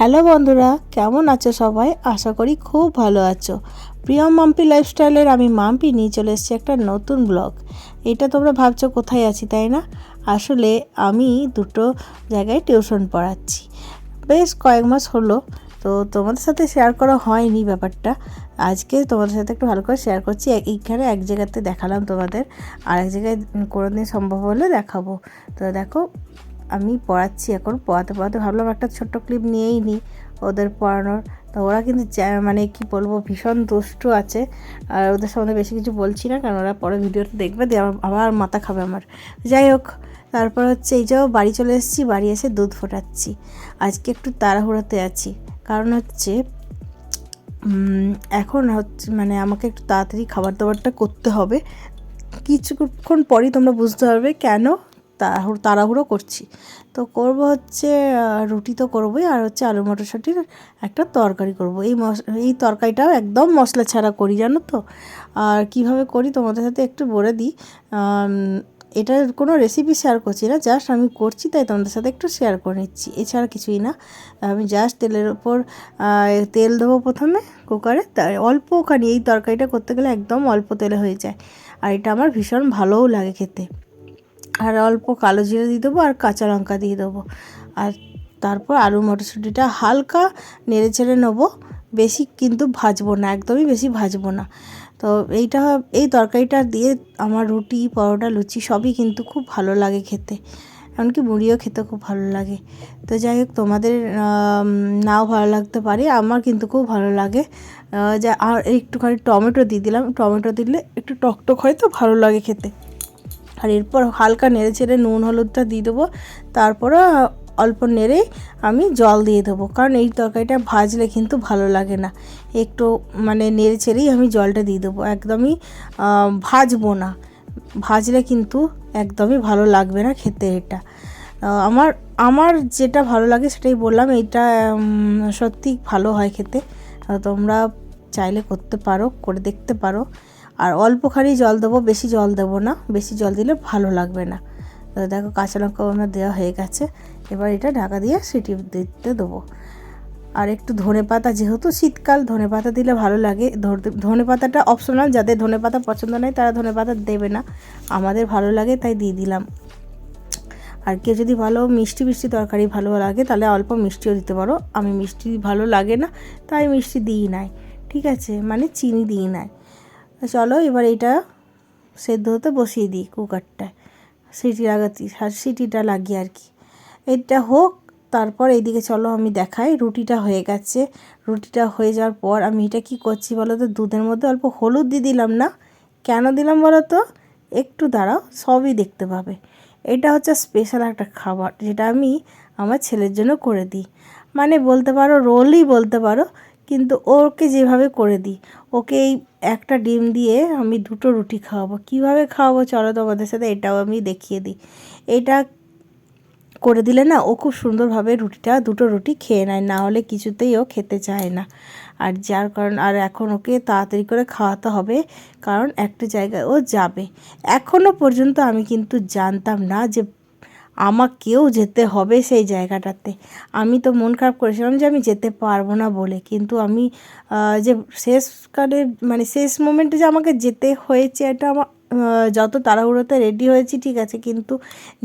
Hello বন্ধুরা, কেমন আছো সবাই? আশা করি খুব ভালো আছো। প্রিয় মাম্পি লাইফস্টাইলের আমি মাম্পি নিয়ে চলে এসেছি একটা নতুন ব্লগ এটা তোমরা ভাবছ কোথায় আছি, তাই না? আসলে আমি দুটো জায়গায় টিউশন পড়াচ্ছি। বেশ কয়েক মাস হলো, তো তোমাদের সাথে শেয়ার করা হয়নি ব্যাপারটা। আজকে তোমাদের সাথে একটু ভালো করে শেয়ার করছি। এইখানে এক জায়গাতে দেখালাম তোমাদের আর এক জায়গায় কোনোদিন সম্ভব হলে দেখাবো। তো দেখো আমি পড়াচ্ছি এখন, পড়াতে পড়াতে ভাবলাম একটা ছোট্ট ক্লিপ নিয়েই নিই ওদের পড়ানোর। তো ওরা কিন্তু মানে কি বলব, ভীষণ দুষ্টু আছে। আর ওদের সম্বন্ধে বেশি কিছু বলছি না, কারণ ওরা পরে ভিডিওটা দেখবে, দিয়ে আমার আবার মাথা খাবে আমার। যাই হোক, তারপর হচ্ছে এই যাও বাড়ি চলে এসেছি, বাড়ি এসে দুধ ফোটাচ্ছি। আজকে একটু তাড়াহুড়োতে আছি। কারণ হচ্ছে এখন হচ্ছে মানে আমাকে একটু তাড়াতাড়ি খাবার দাবারটা করতে হবে। কিছুক্ষণ পরই তোমরা বুঝতে পারবে কেন তাড়াহুড়ো তাড়াহুড়ো করছি। তো করব হচ্ছে রুটি তো করবোই আর হচ্ছে আলু মটরশুঁটির একটা তরকারি করব। এই এই তরকারিটাও একদম মশলা ছাড়া করি, জানো তো? আর কীভাবে করি তোমাদের সাথে একটু বলে দিই। এটার কোনো রেসিপি শেয়ার করছি না জাস্ট আমি করছি তাই তোমাদের সাথে একটু শেয়ার করে নিচ্ছি। এছাড়া কিছুই না। আমি জাস্ট তেলের ওপর তেল দেবো প্রথমে কুকারে অল্প ওখানে এই তরকারিটা করতে গেলে একদম অল্প তেলে হয়ে যায়। আর এটা আমার ভীষণ ভালোও লাগে খেতে। আর অল্প কালো জিরে দিয়ে দেবো আর কাঁচা লঙ্কা দিয়ে দেবো। আর তারপর আলু মটরশুঁটিটা হালকা নেড়ে চেড়ে নেব। বেশি কিন্তু ভাজবো না, একদমই বেশি ভাজবো না। তো এইটা, এই তরকারিটা দিয়ে আমার রুটি, পরোটা, লুচি সবই কিন্তু খুব ভালো লাগে খেতে। এমনকি মুড়িও খেতে খুব ভালো লাগে। তো যাই হোক, তোমাদের নাও ভালো লাগতে পারে, আমার কিন্তু খুব ভালো লাগে। যা, আর একটুখানি টমেটো দিয়ে দিলাম। টমেটো দিলে একটু টকটক হয় তো, ভালো লাগে খেতে। আর এরপর হালকা নেড়ে চেড়ে নুন, হলুদটা দিয়ে দেবো। তারপরে অল্প নেড়ে আমি জল দিয়ে দেবো। কারণ এই তরকারিটা ভাজলে কিন্তু ভালো লাগে না। একটু মানে নেড়ে চেড়েই আমি জলটা দিয়ে দেবো। একদমই ভাজবো না। ভাজলে কিন্তু একদমই ভালো লাগবে না খেতে এটা। আমার আমার যেটা ভালো লাগে সেটাই বললাম, এইটা সত্যি ভালো হয় খেতে। তোমরা চাইলে করতে পারো, করে দেখতে পারো। আর অল্পখানি জল দেবো, বেশি জল দেবো না, বেশি জল দিলে ভালো লাগবে না। দেখো কাঁচা লঙ্কা আমার দেওয়া হয়ে গেছে, এবার এটা ঢাকা দিয়ে সিটি দিতে দেবো। আর একটু ধনে পাতা, যেহেতু শীতকাল, ধনে পাতা দিলে ভালো লাগে। ধনে পাতাটা অপশনাল যাদের ধনে পাতা পছন্দ নয় তারা ধনে পাতা দেবে না। আমাদের ভালো লাগে তাই দিয়ে দিলাম। আর কেউ যদি ভালো মিষ্টি মিষ্টি তরকারি ভালো লাগে, তাহলে অল্প মিষ্টিও দিতে পারো। আমি মিষ্টি ভালো লাগে না, তাই মিষ্টি দিই নাই। ঠিক আছে মানে চিনি দিই নাই। চলো এবার এটা সেদ্ধ হতে বসিয়ে দিই কুকারটায় সিটি লাগাতে সিটিটা লাগিয়ে আর কি। এটা হোক, তারপর এইদিকে চলো আমি দেখাই। রুটিটা হয়ে গেছে। রুটিটা হয়ে যাওয়ার পর আমি এটা কি করছি বলো তো? দুধের মধ্যে অল্প হলুদ দিয়ে দিলাম না। কেন দিলাম বলো তো? একটু দাঁড়াও, সবই দেখতে পাবে। এটা হচ্ছে স্পেশাল একটা খাবার, যেটা আমি আমার ছেলের জন্য করে দিই। মানে বলতে পারো রোলই বলতে পারো, কিন্তু ওকে যেভাবে করে দিই, ওকে এই একটা ডিম দিয়ে আমি দুটো রুটি খাওয়াবো। কীভাবে খাওয়াবো? চলো তোমাদের সাথে এটাও আমি দেখিয়ে দিই। এটা করে দিলে না, ও খুব সুন্দরভাবে রুটিটা, দুটো রুটি খেয়ে নেয়। না হলে কিছুতেই ও খেতে চায় না। আর যার কারণ, আর এখন ওকে তাড়াতাড়ি করে খাওয়াতে হবে, কারণ একটা জায়গায় ও যাবে। এখনও পর্যন্ত আমি কিন্তু জানতাম না যে আমাকেও যেতে হবে সেই জায়গাটাতে। আমি তো মন খারাপ করেছিলাম যে আমি যেতে পারব না বলে। কিন্তু আমি যে শেষকালে মানে শেষ মোমেন্টে যে আমাকে যেতে হয়েছে এটা আমার যত তাড়াহুড়োতে রেডি হয়েছি ঠিক আছে, কিন্তু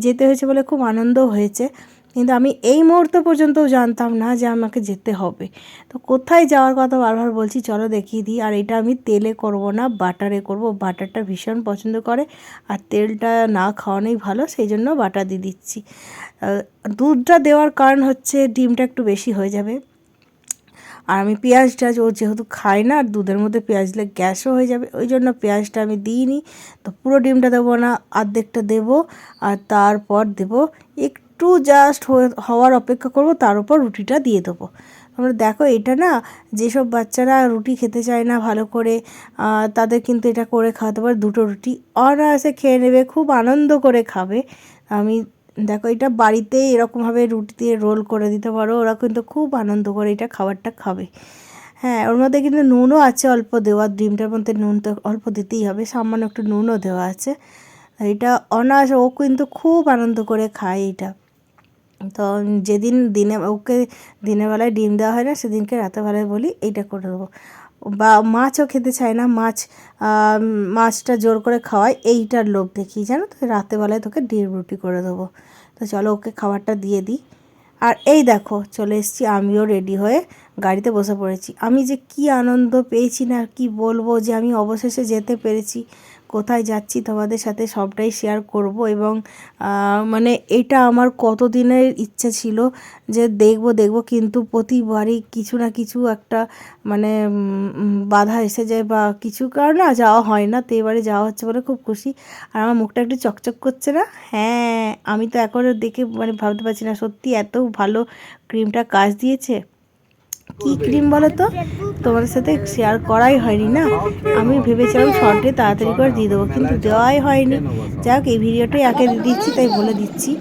যেতে হয়েছে বলে খুব আনন্দ হয়েছে। কিন্তু আমি এই মুহূর্ত পর্যন্তও জানতাম না যে আমাকে যেতে হবে। তো কোথায় যাওয়ার কথা বারবার বলছি, চলো দেখিয়ে দিই। আর এটা আমি তেলে করব না, বাটারে করব। বাটারটা ভীষণ পছন্দ করে আর তেলটা না খাওয়ানোই ভালো, সেই জন্য বাটার দিয়ে দিচ্ছি। দুধটা দেওয়ার কারণ হচ্ছে ডিমটা একটু বেশি হয়ে যাবে। আর আমি পেঁয়াজটা, ও যেহেতু খাই না, আর দুধের মধ্যে পেঁয়াজ দিলে গ্যাসও হয়ে যাবে, ওই জন্য পেঁয়াজটা আমি দিইনি। তো পুরো ডিমটা দেবো না অর্ধেকটা দেবো আর তারপর দেবো একটু জাস্ট হওয়ার অপেক্ষা করব, তার উপর রুটিটা দিয়ে দেবো। তোমরা দেখো, এটা না যেসব বাচ্চারা রুটি খেতে চায় না ভালো করে তাদের কিন্তু এটা করে খাওয়াতে পারে। দুটো রুটি অনায়াসে খেয়ে নেবে, খুব আনন্দ করে খাবে। আমি, দেখো, এটা বাড়িতে এরকমভাবে রুটি দিয়ে রোল করে দিতে পারো, ওরা কিন্তু খুব আনন্দ করে এটা খাবারটা খাবে। হ্যাঁ ওর মধ্যে কিন্তু নুনও আছে, অল্প দেওয়া ডিমটার মধ্যে নুন তো অল্প দিতেই হবে, সামান্য একটু নুনও দেওয়া আছে। এটা অনায়াসে ও কিন্তু খুব আনন্দ করে খায় এটা। তো যেদিন দিনে, ওকে দিনের বেলায় ডিম দেওয়া হয় না, সেদিনকে রাতের বেলায় বলি, এইটা করে দেবো। বা মাছও খেতে চায় না, মাছ মাছটা জোর করে খাওয়াই এইটার লোভ দেখি, জানো তো? রাতেরবেলায় তোকে ডিম রুটি করে দেবো। তো চলো ওকে খাবারটা দিয়ে দিই। আর এই দেখো, চলে এসেছি, আমিও রেডি হয়ে গাড়িতে বসে পড়েছি। আমি যে কি আনন্দ পেয়েছি না কি বলব যে আমি অবশেষে যেতে পেরেছি। কোথায় যাচ্ছি তোমাদের সাথে সবটাই শেয়ার করব এবং মানে এটা আমার কতদিনের ইচ্ছা ছিল যে দেখব দেখব কিন্তু প্রতিবারই কিছু না কিছু একটা মানে বাধা এসে যায় বা কিছু কারণে যাওয়া হয় না, তো এবারে যাওয়া হচ্ছে বলে খুব খুশি। আর আমার মুখটা একটু চকচক করছে না? হ্যাঁ আমি তো এখনও দেখে মানে ভাবতে পারছি না সত্যি এত ভালো ক্রিমটা কাজ দিয়েছে। কি ক্রিম বলো তো? তোমাদের সাথে শেয়ার করাই হয়নি না? আমি ভেবেছিলাম শর্টে তাড়াতাড়ি করে দিয়ে দেবো, কিন্তু দেওয়াই হয়নি। যাই হোক, এই ভিডিওটাই দিয়ে দিচ্ছি, তাই বলে দিচ্ছি।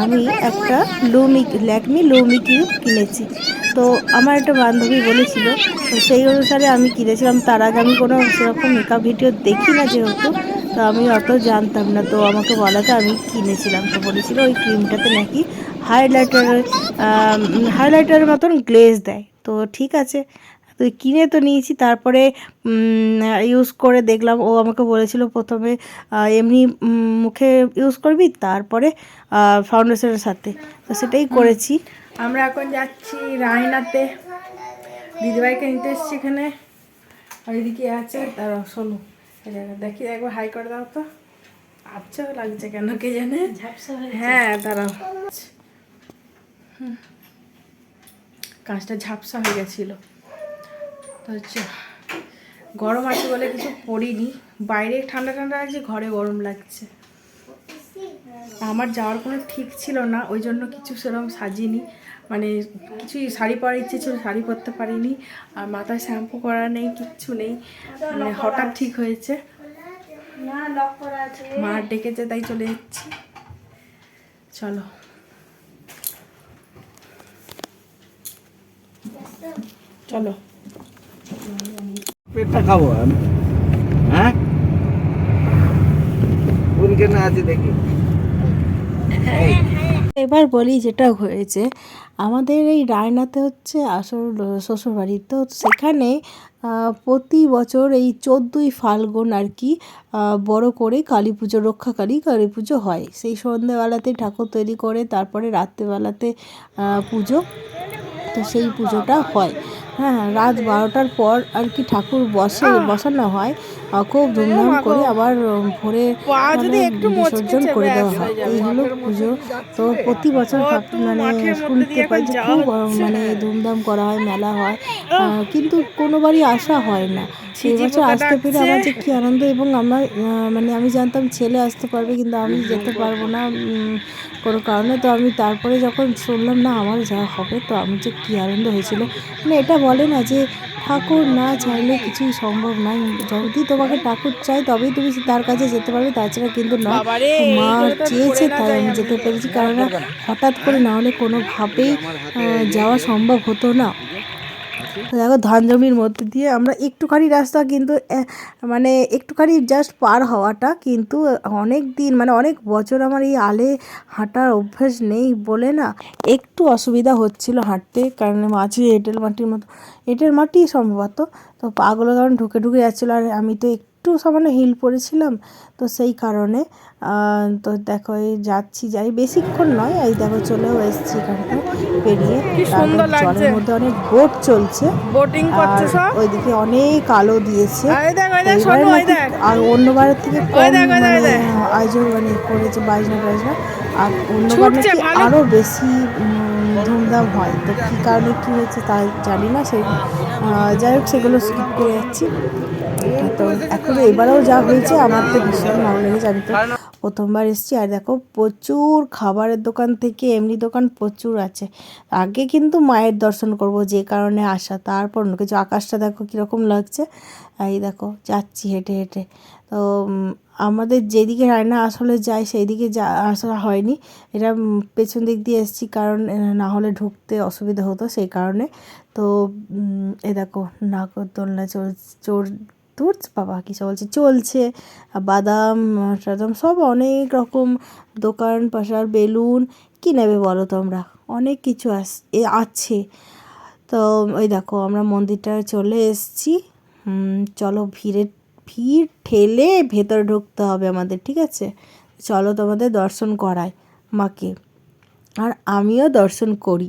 আমি একটা লুমি ল্যাকমি লুমি ক্রিম কিনেছি। তো আমার একটা বান্ধবী বলেছিল, তো সেই অনুসারে আমি কিনেছিলাম। তার আগে আমি কোনো সেরকম মেকআপ ভিডিও দেখি না যেহেতু, তো আমি অত জানতাম না। তো আমাকে বলাতে আমি কিনেছিলাম। তো বলেছিল ওই ক্রিমটাতে নাকি হাইলাইটারের হাইলাইটারের মতন গ্লেজ দেয়। তো ঠিক আছে তো কিনে তো নিয়েছি তারপরে ইউজ করে দেখলাম ও আমাকে বলেছিল প্রথমে এমনি মুখে ইউজ করবি তারপরে ফাউন্ডেশনের সাথে। তো সেটাই করেছি। আমরা এখন যাচ্ছি রায়নাতে। দিদিভাইকে নিতে এসছি এখানে। ওইদিকে আছে দাঁড়াও শোনো। দেখি একবার হাই করে দাও তো। আচ্ছা লাগছে কেন কে জানে? হ্যাঁ দাঁড়াও। হুম। কাঁচটা ঝাপসা হয়ে গেছিল। তো হচ্ছে গরম আছে বলে কিছু পরিনি বাইরে ঠান্ডা ঠান্ডা লাগছে ঘরে গরম লাগছে। আমার যাওয়ার কোনো ঠিক ছিল না ওই জন্য কিছু সেরকম সাজিনি। মানে কিছুই শাড়ি পরার ইচ্ছে ছিল শাড়ি পরতে পারিনি। আর মাথায় শ্যাম্পু করা নেই কিচ্ছু নেই। মানে হঠাৎ ঠিক হয়েছে। মা ডেকেছে তাই চলে যাচ্ছি। চলো। চলো। পেটটা খাব আমি। হ্যাঁ? কোন কেন আছে দেখি। এবার বলি যেটা হয়েছে আমাদের এই রায়নাতে হচ্ছে আসল শ্বশুরবাড়ি। তো সেখানে প্রতি বছর এই চোদ্দোই ফাল্গুন আর কি বড় করে কালী পুজো রক্ষাকালী কালী পুজো হয়। সেই সন্ধ্যেবেলাতে ঠাকুর তৈরি করে তারপরে রাত্রেবেলাতে পুজো। তো সেই পুজোটা হয়। হ্যাঁ রাত বারোটার পর আর কি ঠাকুর বসে বসানো হয়। খুব ধুমধাম করে আবার ভোরে মানে বিসর্জন করে দেওয়া হয়। এই হলো পুজো। তো প্রতি বছর মানে শুনতে পাই যে খুব মানে ধুমধাম করা হয় মেলা হয় কিন্তু কোনোবারই আসা হয় না। সেই বছর আসতে পেরে আমার যে কী আনন্দ এবং আমার মানে আমি জানতাম ছেলে আসতে পারবে কিন্তু আমি যেতে পারব না কোনো কারণে। তো আমি তারপরে যখন শুনলাম না আমার যা হবে। তো আমি যে কী আনন্দ হয়েছিল। মানে এটা বলে না যে ঠাকুর না চাইলে কিছুই সম্ভব নয় যদি তোমাকে ঠাকুর চাই তবেই তুমি তার কাছে যেতে পারবে তাছাড়া কিন্তু না। মা চেয়েছে তাই আমি যেতে পেরেছি কারণ হঠাৎ করে না হলে কোনোভাবেই যাওয়া সম্ভব হতো না। দেখো ধান জমির মধ্যে দিয়ে আমরা একটুখানি রাস্তা কিন্তু মানে একটুখানি জাস্ট পার হওয়াটা কিন্তু অনেক দিন মানে অনেক বছর আমার এই আলে হাঁটার অভ্যাস নেই বলে না একটু অসুবিধা হচ্ছিল হাঁটতে, কারণ মাঝে এঁটেল মাটির মতো, এঁটেল মাটি সম্ভবত তো পাগুলো কারণ ঢুকে ঢুকে যাচ্ছিল, আর আমি তো একটু সামান্য হিল পরেছিলাম তো সেই কারণে তো দেখো এই যাচ্ছি যাই বেশিক্ষণ নয় এই দেখো চলেও এসেছি এখানটা পেরিয়ে জলের মধ্যে অনেক বোট চলছে। বোটিং করছে আর সব? ওইদিকে অনেক আলো দিয়েছে। আর অন্যবারের থেকে কম মানে। আয়োজন মানে করেছে বাজনা টাজনা আর অন্যবার ছুটছে, নাকি ভালো। আরও বেশি ধুমধাম হয়। তো কী কারণে কী হয়েছে তা জানি না সেই যাই হোক সেগুলো স্কিপ করে যাচ্ছি। এখনও এবারেও যা হয়েছে, আমার তো ভীষণ ভালো লেগেছে। আমি তো প্রথমবার এসেছি, আর দেখো প্রচুর খাবারের দোকান থেকে এমনি দোকান প্রচুর আছে। আগে কিন্তু মায়ের দর্শন করব, যে কারণে আসা, তারপর অন্য কিছু। আকাশটা দেখো কীরকম লাগছে। এই দেখো, যাচ্ছি হেঁটে হেঁটে। তো আমাদের যেদিকে রান্না আসলে যায় সেই দিকে যা, আসা হয়নি। এটা পেছন দিক দিয়ে এসেছি, কারণ না হলে ঢুকতে অসুবিধা হতো, সেই কারণে। তো এ দেখো, নাগরদোলনা চোর চোর দূর বাবা কী সব বলছে চলছে বাদাম টাদাম সব অনেক রকম, দোকান পাশার বেলুন। কী নেবে বলো তোমরা? অনেক কিছু আস আছে। তো ওই দেখো, আমরা মন্দিরটা চলে এসেছি। চলো ভিড়ে, ভিড় ঠেলে ভেতরে ঢুকতে হবে আমাদের, ঠিক আছে? চলো তোমাদের দর্শন করায় মাকে। আর আমিও দর্শন করি।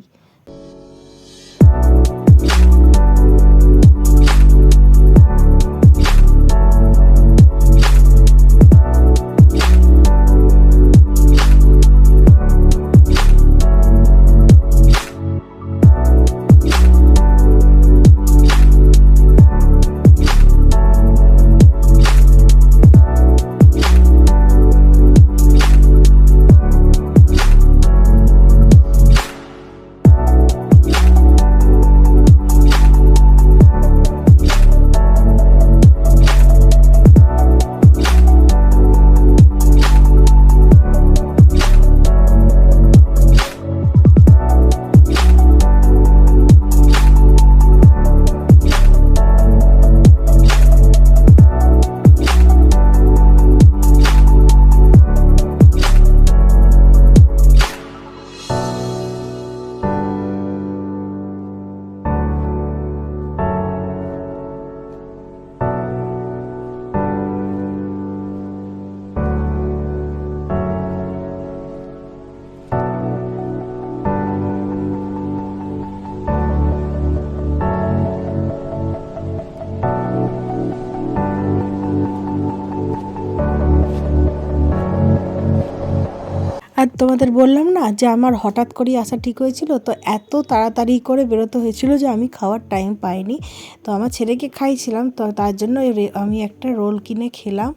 আর তোমাদের বললাম না যে আমার হঠাৎ করেই আসা ঠিক হয়েছিল, তো এত তাড়াতাড়ি করে বেরোতে হয়েছিল যে আমি খাওয়ার টাইম পাইনি। তো আমার ছেলেকে খাইছিলাম, তো তার জন্য আমি একটা রোল কিনে খেলাম।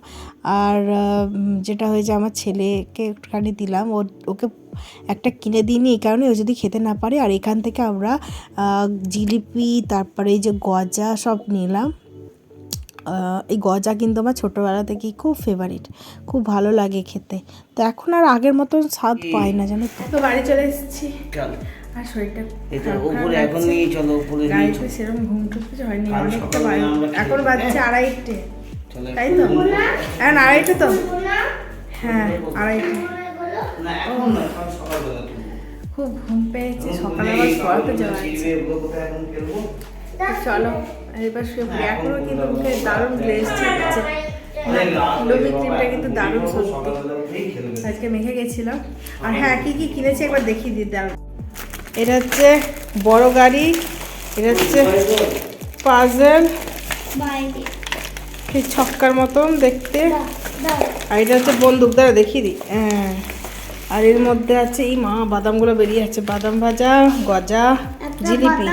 আর যেটা হয়েছে আমার ছেলেকে একটুখানি দিলাম। ওর ওকে একটা কিনে দিইনি, এই কারণে ও যদি খেতে না পারে। আর এখান থেকে আমরা জিলিপি, তারপরে এই যে গজা সব নিলাম। এই গজা কিন্তু আমার ছোটোবেলা থেকেই খুব ফেভারিট খুব ভালো লাগে খেতে। তো এখন আর আগের মতন স্বাদ পাই না জানো তো। তো বাড়ি চলে এসেছি। আর শরীরটা উপরে এখন নিয়ে চলো উপরে গাড়িতে সেরকম ঘুম টুম হয়নি অনেকটা সকালে বাজে। আমরা খেয়ে এখন বাজছে হ্যাঁ? আড়াইটে তাই তো? এখন আড়াইটে তো? হ্যাঁ আড়াইটে। খুব ঘুম পেয়েছে সকালে আবার পড়াতে যাওয়া চলো, এবার শুয়ে পড়ি। এখনও কিন্তু মুখে দারুণ গ্লেজ ছাড়ছে গেল ক্রিমটা কিন্তু দারুণ সত্যি। আজকে মেখে গেছিলাম। আর হ্যাঁ কি কি কিনেছি একবার দেখিয়ে দিতে হবে এটা হচ্ছে বড় গাড়ি, এটা হচ্ছে পাজেল ছক্কার মতন দেখতে। আর এটা হচ্ছে বন্দুক দ্বারা দেখিয়ে দিই। হ্যাঁ। আর এর মধ্যে আছে এই মা, বাদামগুলো বেরিয়ে আছে। বাদাম ভাজা, গজা, জিলিপি।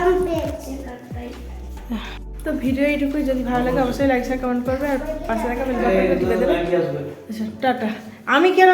তো ভিডিও এইটুকুই। যদি ভালো লাগে, অবশ্যই লাইক শেয়ার কমেন্ট করবে। আর পাশে থাকা বেল বাটনটা দেবে। আচ্ছা টাটা। আমি কেন